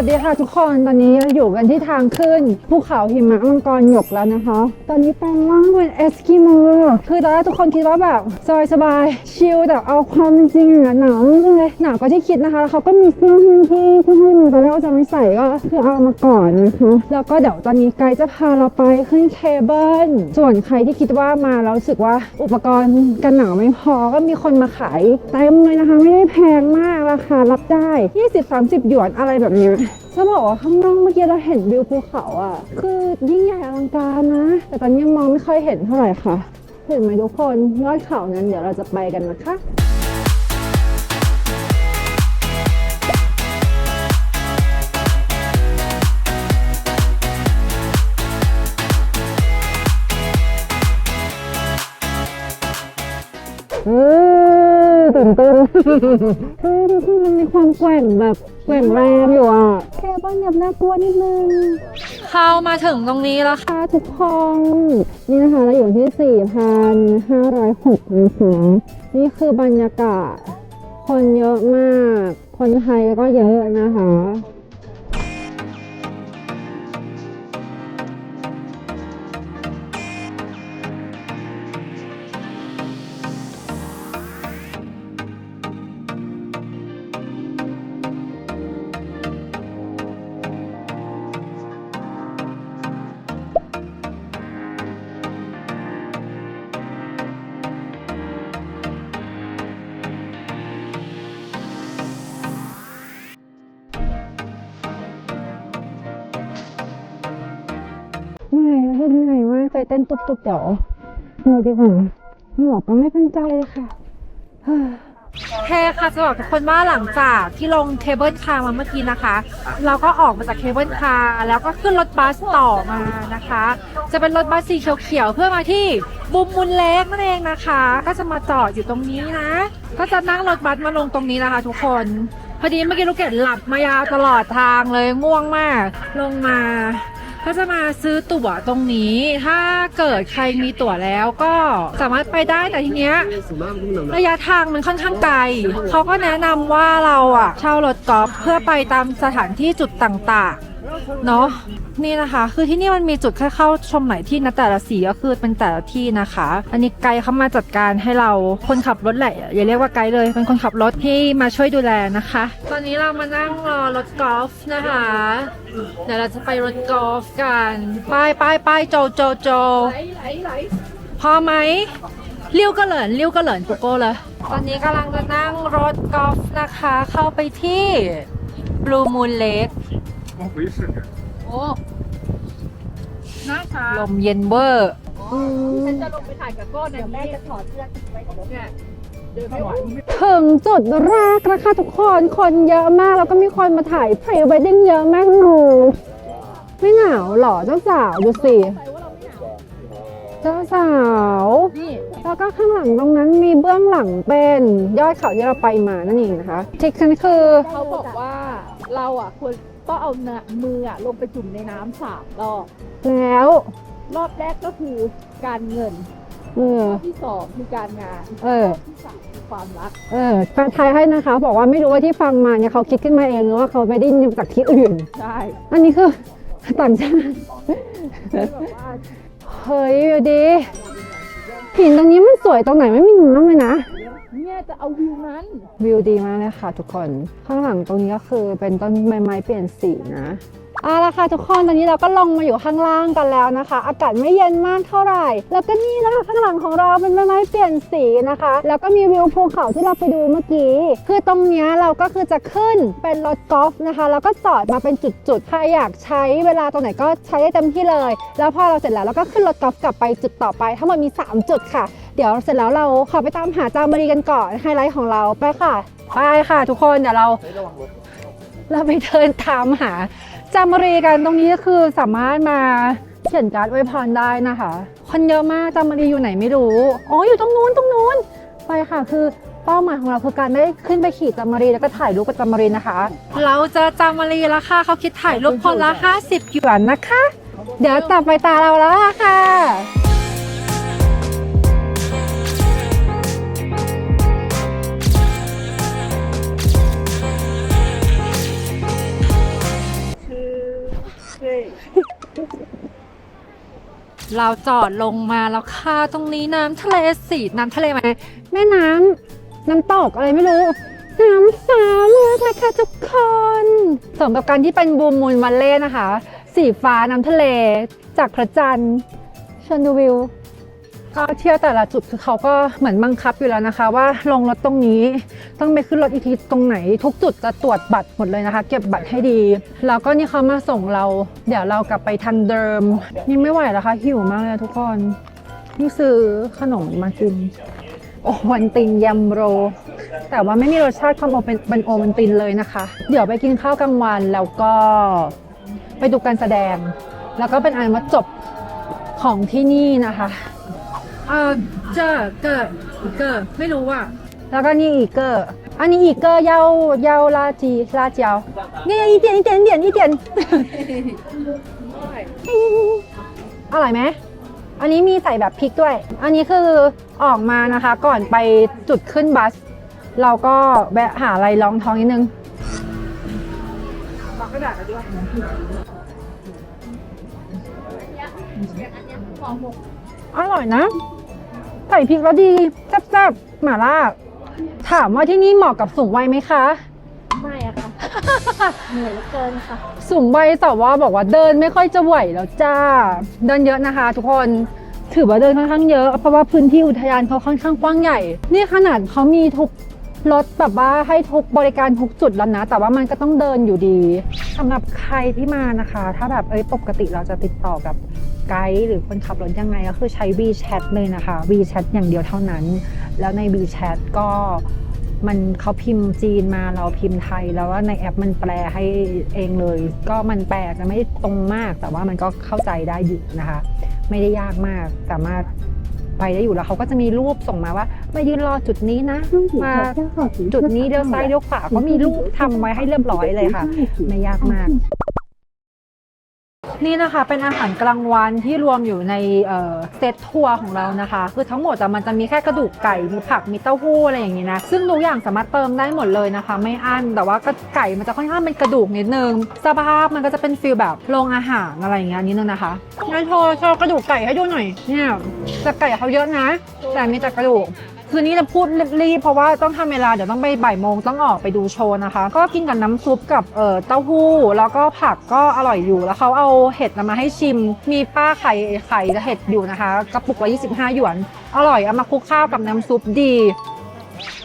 วัสดีค่ะทุกคนตอนนี้อยู่กันที่ทางขึ้นภูเขาหิมะมังกรหยกแล้วนะคะ ตอนนี้แปลงร่างเป็นเอสกิโมคือตอนแรกทุกคนคิดว่าแบบสบายสบายๆชิลแต่เอาความจริงอะหนาวเลยหนาวกว่าที่คิดนะคะแล้วเขาก็มีเสื้อที่ที่ให้มันตอนแรกว่าจ ใส่ก็คือเอามาก่อนนะคะแล้วก็เดี๋ยวตอนนี้ไกด์จะพาเราไปขึ้นเคเบิลส่วนใครที่คิดว่ามาแล้วรู้สึกว่าอุปกรณ์กันหนาวไม่พอก็มีคนมาขายเต็มเลยนะคะไม่ได้แพงมากราคารับได้ 20-30 หยวนอะไรแบบนี้จะบอกว่าข้างนอกเมื่อกี้เราเห็นวิวภูเขาอะ คือยิ่งใหญ่อลังการนะ แต่ตอนนี้ยังมองไม่ค่อยเห็นเท่าไหร่ค่ะ เห็นไหมทุกคนยอดเขานั้นเดี๋ยวเราจะไปกันนะคะ ตื่นเต้นเออดูสิมันมีความแกว่งแบบแกว่งแรงอยู่อะแค่บ้านแบบน่ากลัวนิดนึงเข้ามาถึงตรงนี้แล้วค่ะค่ะทุกคนนี่นะคะเราอยู่ที่ 4,506นะคะนี่คือบรรยากาศ คนเยอะมาก คนไทยก็เยอะนะคะ ยเต้นตุบๆเดี๋ยวหนื่ดีกว่าหมวกก็ไม่เป็นใจเลยค่ะเฮ้ค่ะจะบอกทุกคนว่าหลังจากที่ลงเคเบิลคาร์มาเมื่อกี้นะคะ เราก็ออกมาจากเคเบิลคาร์แล้วก็ขึ้นรถบัสต่อมานะคะ จะเป็นรถบัสสีเขียวๆเพื่อมาที่บุมมุนเล็กนั่นเองนะคะ ก็จะมาจอดอยู่ตรงนี้นะ ก็จะนั่งรถบัสมาลงตรงนี้นะคะ ทุกคนพอดีเมื่อกี้ลูกเกดหลับมายาวตลอดทางเลยง่วงมาก ลงมา ก็จะมาซื้อตั๋วตรงนี้ ถ้าเกิดใครมีตั๋วแล้วก็สามารถไปได้แต่ทีเนี้ยระยะทางมันค่อนข้างไกลเขาก็แนะนำว่าเราอะเช่ารถกอล์ฟเพื่อไปตามสถานที่จุดต่างๆ เนาะนี่นะคะ คือที่นี่มันมีจุดแค่เข้าชมหลายที่นะแต่ละสีก็คือเป็นแต่ละที่นะคะ อันนี้ไกด์เขามาจัดการให้เราคนขับรถแหละอย่าเรียกว่าไกด์เลยเป็นคนขับรถที่มาช่วยดูแลนะคะ ตอนนี้เรามานั่งรอรถกอล์ฟนะคะเดี๋ยวเราจะไปรถกอล์ฟกันไปไปไปโจโจโจพอไหมเลี้ยวก็เหลินเลี้ยวก็เหลินกูโก้เลยตอนนี้กำลังจะนั่งรถกอล์ฟนะคะ เข้าไปที่ Blue Moon Lake โอ้น่าช้าลมเย็นเวอร์ฉันจะลงไปถ่ายกับก้อนเนี่ยแม่จะถอดเสื้อทิ้งไว้ของเนี่ยเดินไม่ไหวถึงจุดแรกนะคะทุกคนคนเยอะมาก แล้วก็มีคนมาถ่ายพรีเวดดิ้งเยอะมากหนูไม่หนาวเหรอเจ้าสาวดูสิเจ้าสาว นี่แล้วก็ข้างหลังตรงนั้นมีเบื้องหลังเป็นยอดเขาที่เราไปมานั่นเองนะคะทริคนั้นคือ เขาบอกว่าเราอะควร ต้องเอาเนื้อมืออะลงไปจุ่มในน้ำสามรอบแล้ว รอบแรกก็คือการเงินเออรอบที่สองคือการงานเออรอบที่สามคือความรัก เออแฟนไทยให้นะคะ บอกว่าไม่รู้ว่าที่ฟังมาเนี่ยเขาคิดขึ้นมาเองหรือว่าเขาไปได้ยินจากที่อื่นใช่อันนี้คือต่างชาติแบบว่าเฮ้ยดูดิหินตรงนี้มันสวยตรงไหนไม่มีน้ำเลยนะ เนี่ยจะเอาวิวนั้น วิวดีมากเลยค่ะทุกคน ข้างหลังตรงนี้ก็คือเป็นต้นไม้เปลี่ยนสีนะเอาละค่ะทุกคนตอนนี้เราก็ลงมาอยู่ข้างล่างกันแล้วนะคะ อากาศไม่เย็นมากเท่าไหร่ แล้วก็นี่นะคะข้างหลังของเราเป็นใบไม้เปลี่ยนสีนะคะ แล้วก็มีวิวภูเขาที่เราไปดูเมื่อกี้ คือตรงนี้เราก็คือจะขึ้นเป็นรถกอล์ฟนะคะ แล้วก็จอดมาเป็นจุดๆใครอยากใช้เวลาตรงไหนก็ใช้ได้เต็มที่เลย แล้วพอเราเสร็จแล้วเราก็ขึ้นรถกอล์ฟกลับไปจุดต่อไป ทั้งหมดมี 3 จุดค่ะ เดี๋ยวเสร็จแล้วเราขอไปตามหาจามรีกันก่อนไฮไลท์ของเราไปค่ะไปค่ะทุกคนเดี๋ยวเรา เราไปเดินตามหาจามรีกันตรงนี้ก็คือสามารถมาเขียนการ์ดอวยพรได้นะคะ คนเยอะมากจามรีอยู่ไหนไม่รู้อ๋ออยู่ตรงนู้นตรงนู้นไปค่ะคือเป้าหมายของเราคือการได้ขึ้นไปขี่จามรีแล้วก็ถ่ายรูปกับจามรีนะคะ เราจอจามารีแล้วค่ะเขาคิดถ่ายรูปคนละ 50หยวนหยวนนะคะ เดี๋ยวต่อไปตาเราแล้วค่ะ เราจอดลงมาแล้วค่ะตรงนี้น้ำทะเลสีน้ำทะเลไหมแม่น้ำน้ำตกอะไรไม่รู้น้ำฟ้าเลือกนะคะทุกคนสมกับการที่เป็นบูมมูลมาเล่นะคะ สีฟ้าน้ำทะเล จากพระจันทร์ชนดูวิว ก็เที่ยวแต่ละจุดคือเขาก็เหมือนบังคับอยู่แล้วนะคะ ว่าลงรถตรงนี้ต้องไปขึ้นรถอีกทีตรงไหน ทุกจุดจะตรวจบัตรหมดเลยนะคะ เก็บบัตรให้ดีแล้วก็นี่เขามาส่งเรา เดี๋ยวเรากลับไปทางเดิมนี่ไม่ไหวแล้วค่ะหิวมากเลยทุกคนนี่ซื้อขนมมากินโอวันตินยำโร แต่ว่าไม่มีรสชาติความโอเป็นเป็นโอวันตินเลยนะคะ เดี๋ยวไปกินข้าวกลางวันแล้วก็ไปดูการแสดง แล้วก็เป็นอันว่าจบของที่นี่นะคะ เออเจอเกิดเกิดไม่รู้อะแล้วก็นี่อีกเกอร์อันนี้อีเกอร์เยาเยาลาจีลาจียวี่เดียนอีเดียนอีเดียนอีเดียนอร่อยไหมอันนี้มีใส่แบบพริกด้วย อันนี้คือออกมานะคะ ก่อนไปจุดขึ้นบัส เราก็แวะหาอะไรรองท้องนิดนึงบอกกระดาษด้วยอร่อยนะ ใส่พริกแล้วดีแซ่บๆหม่าล่าถามว่าที่นี่เหมาะกับสูงวัยไหมคะ ไม่อะค่ะ เหนื่อยเหลือเกินค่ะ สูงวัยแต่ว่าบอกว่าเดินไม่ค่อยจะไหวแล้วจ้า เดินเยอะนะคะ ทุกคนถือว่าเดินค่อนข้างเยอะเพราะว่าพื้นที่อุทยานเขาค่อนข้างกว้างใหญ่ นี่ขนาดเขามีทุก รถแบบว่าให้ทุกบริการทุกจุดแล้วนะ แต่ว่ามันก็ต้องเดินอยู่ดีสำหรับใครที่มานะคะ ถ้าแบบเอ้ยปกติเราจะติดต่อกับไกด์หรือคนขับรถยังไงก็คือใช้ WeChat เลยนะคะ WeChat อย่างเดียวเท่านั้น แล้วใน WeChat ก็มันเขาพิมพ์จีนมาเราพิมพ์ไทย แล้วว่าในแอปมันแปลให้เองเลย ก็มันแปลจะไม่ตรงมาก แต่ว่ามันก็เข้าใจได้อยู่นะคะ ไม่ได้ยากมากสามารถ ไปได้อยู่แล้วเขาก็จะมีรูปส่งมาว่า มายืนรอจุดนี้นะมาจุดนี้เลี้ยวซ้ายเลี้ยวขวาก็มีรูปทำไว้ให้เรียบร้อยเลยค่ะ ไม่ยากมาก นี่นะคะเป็นอาหารกลางวันที่รวมอยู่ในเซตทัวร์ของเรานะคะ คือทั้งหมดแต่มันจะมีแค่กระดูกไก่มีผักมีเต้าหู้อะไรอย่างนี้นะซึ่งทุกอย่างสามารถเติมได้หมดเลยนะคะ ไม่อั้นแต่ว่าก็ไก่มันจะค่อนข้างเป็นกระดูกนิดนึงสภาพมันก็จะเป็นฟีลแบบโรงอาหารอะไรอย่างเงี้ยนิดนึงนะคะงั้นโชว์โชว์กระดูกไก่ให้ดูหน่อยเนี่ยแต่ไก่เขาเยอะนะ แต่มีแต่กระดูก คืนนี้จะพูดรีบเพราะว่าต้องทำเวลาเดี๋ยวต้องไปบ่ายโมงต้องออกไปดูโชว์นะคะ ก็กินกับน้ำซุปกับเอ่อเต้าหู้ แล้วก็ผักก็อร่อยอยู่แล้วเขาเอาเห็ดมาให้ชิม มีป้าไข่ไข่เห็ดอยู่นะคะกระปุกละ25 หยวน อร่อยเอามาคลุกข้าวกับน้ำซุปดี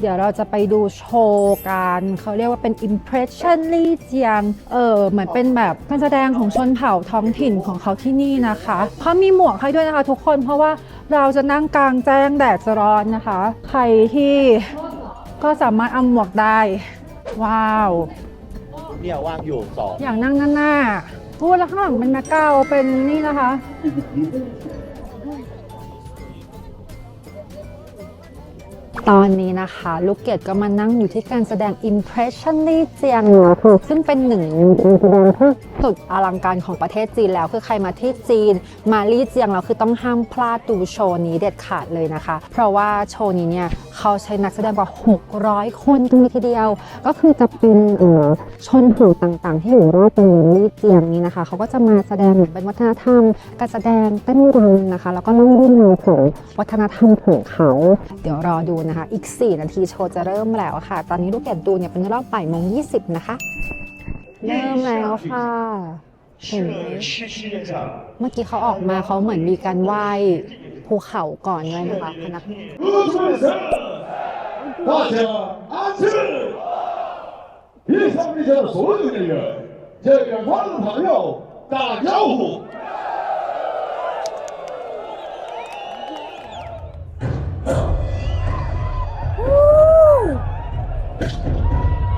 เดี๋ยวเราจะไปดูโชว์กันเขาเรียกว่าเป็น impression ลี่เจียง เออเหมือนเป็นแบบการแสดงของชนเผ่าท้องถิ่นของเขาที่นี่นะคะเขามีหมวกให้ด้วยนะคะทุกคนเพราะว่าเราจะนั่งกลางแจ้งแดดจะร้อนนะคะ ใครที่ก็สามารถเอาหมวกได้ ว้าว เนี่ยว่างอยู่สองอย่างนั่งหน้าหน้าพูดแล้วข้างหลังเป็นนักเก้าเป็นนี่นะคะ ตอนนี้นะคะ ลูกเกดก็มานั่งอยู่ที่การแสดง Impression ลี่เจียงนะคะซึ่งเป็นหนึ่งในการแสดงที่สุดอลังการของประเทศจีนแล้ว คือใครมาที่จีน มาลี่เจียงแล้วคือต้องห้ามพลาดดูโชว์นี้เด็ดขาดเลยนะคะ เพราะว่าโชว์นี้เนี่ยเขาใช้นักแสดงกว่า 600 คนกันเลยทีเดียว ก็คือจะเป็นเอ่อชนเผ่าต่างๆ ที่อยู่รอบเมืองลี่เจียงนี้นะคะ เขาก็จะมาแสดงเหมือนเป็นวัฒนธรรม การแสดงเต้นรำนะคะ แล้วก็เล่าเรื่องราวของวัฒนธรรมของเขา เดี๋ยวรอดูนะคะ อีก 4 นาทีโชว์จะเริ่มแล้วค่ะ ตอนนี้ลูกแกดดูเนี่ยเป็นรอบบ่ายโมง20 นะคะ เริ่มแล้วค่ะ เห็นไหมเมื่อกี้เขาออกมาเขาเหมือนมีการไหว้ภูเขาก่อนเลยนะคะพนักงาน 如此神，大家安静。以上面前的所有人员，向远方的朋友打招呼。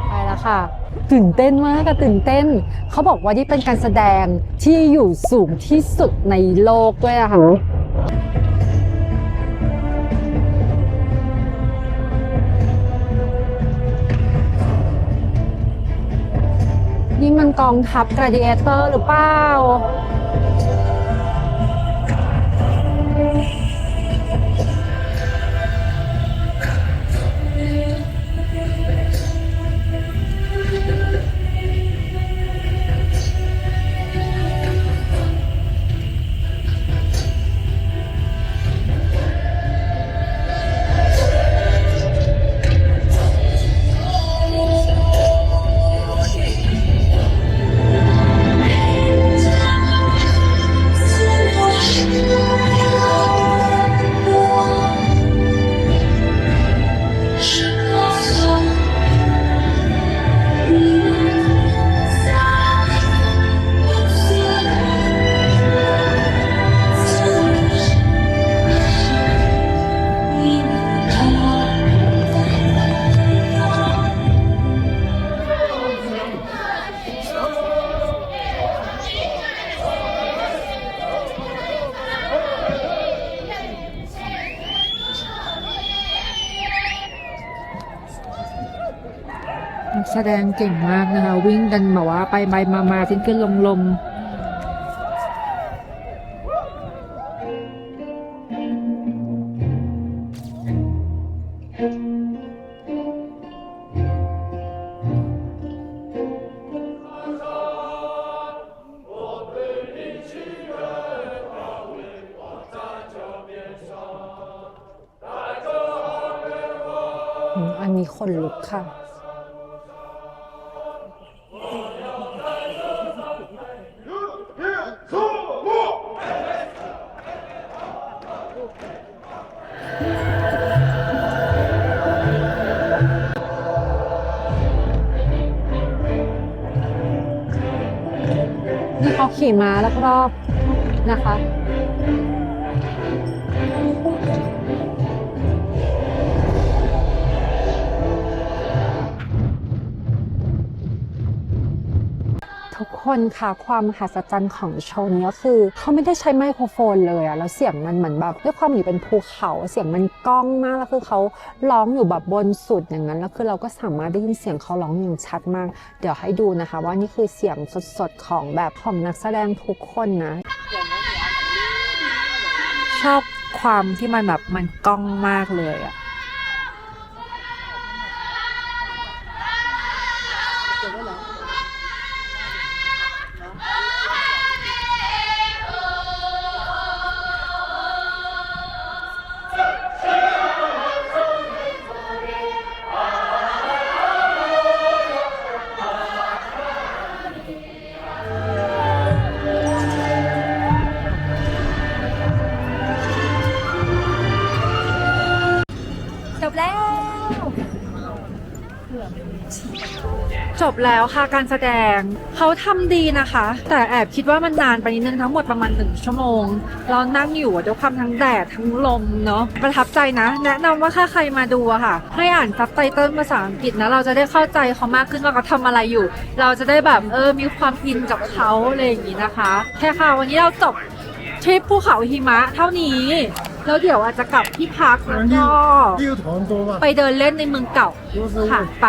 ไปแล้วค่ะ ตื่นเต้นมากอะตื่นเต้น เขาบอกว่านี่เป็นการแสดงที่อยู่สูงที่สุดในโลกด้วยนะคะนี่มันกองทัพกราดิเอเตอร์หรือเปล่า ดงเก่งมากนะคะ วิ่งกันแบบว่าไปไปมามาขึ้นขึ้นลงลงอืมอันนี้คนลุกค่ะ ขาขี่ม้ารอบๆนะคะ คนค่ะความมหัศจรรย์ของโชว์นี้ก็คือเขาไม่ได้ใช้ไมโครโฟนเลยอะแล้วเสียงมันเหมือนแบบด้วยความอยู่เป็นภูเขาเสียงมันก้องมากแล้วคือเขาร้องอยู่แบบบนสุดอย่างนั้นแล้วคือเราก็สามารถได้ยินเสียงเขาร้องอย่างชัดมาก เดี๋ยวให้ดูนะคะ ว่านี่คือเสียงสดๆของแบบของนักแสดงทุกคนนะชอบความที่มันแบบมันก้องมากเลยอะ จบแล้วค่ะการแสดงเขาทำดีนะคะ แต่แอบคิดว่ามันนานไปนิดนึงทั้งหมดประมาณหนึ่งชั่วโมง เรานั่งอยู่ด้วยความทั้งแดดทั้งลมเนาะประทับใจนะ แนะนำว่าถ้าใครมาดูค่ะ ให้อ่านซับไตเติลภาษาอังกฤษนะ เราจะได้เข้าใจเขามากขึ้นว่าเขาทำอะไรอยู่ เราจะได้แบบเออมีความอินกับเขาอะไรอย่างนี้นะคะแค่ค่ะวันนี้เราจบทริปภูเขาหิมะเท่านี้ แล้วเดี๋ยวอาจจะกลับที่พักแล้วก็ไปเดินเล่นในเมืองเก่าค่ะไป